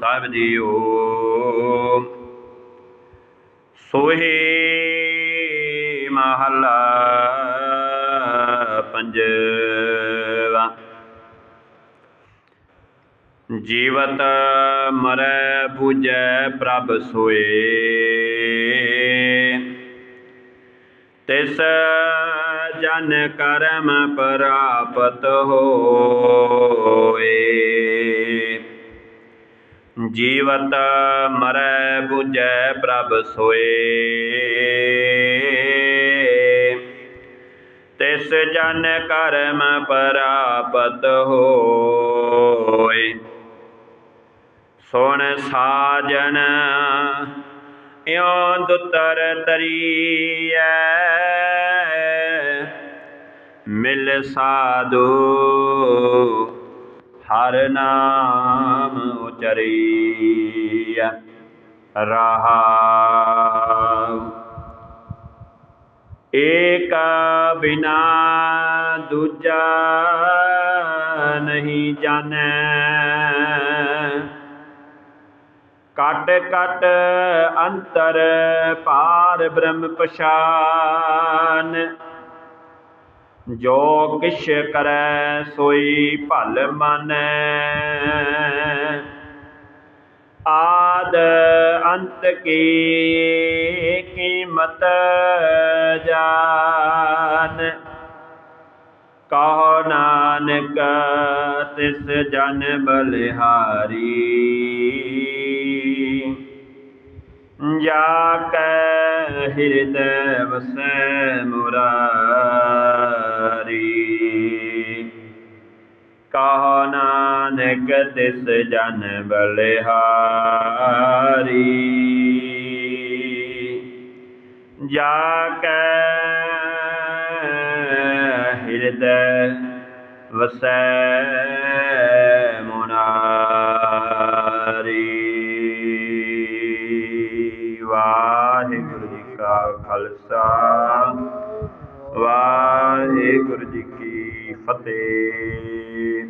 ਸਾਹਿਬ JIO. ਸੋਹੇ ਮਹਲਾ ਪੰਜਵਾ। ਜੀਵਤ ਮਰੈ 부ਜੈ ਪ੍ਰਭ ਸੋਏ। ਤਿਸ ਜਨ ਕਰਮ ਪ੍ਰਾਪਤ ਹੋ। ਜੀਵਤ ਮਰੈ 부ਜੈ ਪ੍ਰਭ ਸੋਏ। ਤਿਸ ਜਨ ਕਰਮ ਪ੍ਰਾਪਤ ਹੋਏ। ਸੁਣ ਸਾਜਨ, ਇਉ ਦੁਤਰ ਤਰੀਐ। ਮਿਲ ਸਾਧੂ ਹਰ ਨਾਮ ਉਚਰੀਐ ਰਹਾਉ ਏਕ ਬਿਨਾ ਦੂਜਾ ਨਹੀਂ ਜਾਣੈ। ਕਟ ਕਟ ਅੰਤਰ ਪਾਰ ਬ੍ਰਹਮ ਪਛਾਨ। ਜੋ ਕਿਛ ਕਰੈ ਸੋਈ ਭਲ ਮਾਨੈ। ਆਦ ਅੰਤ ਕੀ ਕੀਮਤ ਜਾਨ। ਕਹੋ ਨਾਨਕ ਤਿਸ ਜਨ ਬਲਿਹਾਰੀ। ਜਾ ਕੈ ਹਿਰਦੈ ਵਸੈ ਮੁਰਾਰੀ। ਕਹੋ ਨਾਨਕ ਤਿਸ ਜਨ ਬਲਿਹਾਰੀ। ਜਾ ਕੈ ਹਿਰਦੈ ਵਸੈ ਮੁਨਾਰੀ। ਵਾਹਿਗੁਰੂ ਜੀ ਕਾ ਖਾਲਸਾ, ਵਾਹਿਗੁਰੂ ਜੀ ਕੀ ਫਤਿਹ।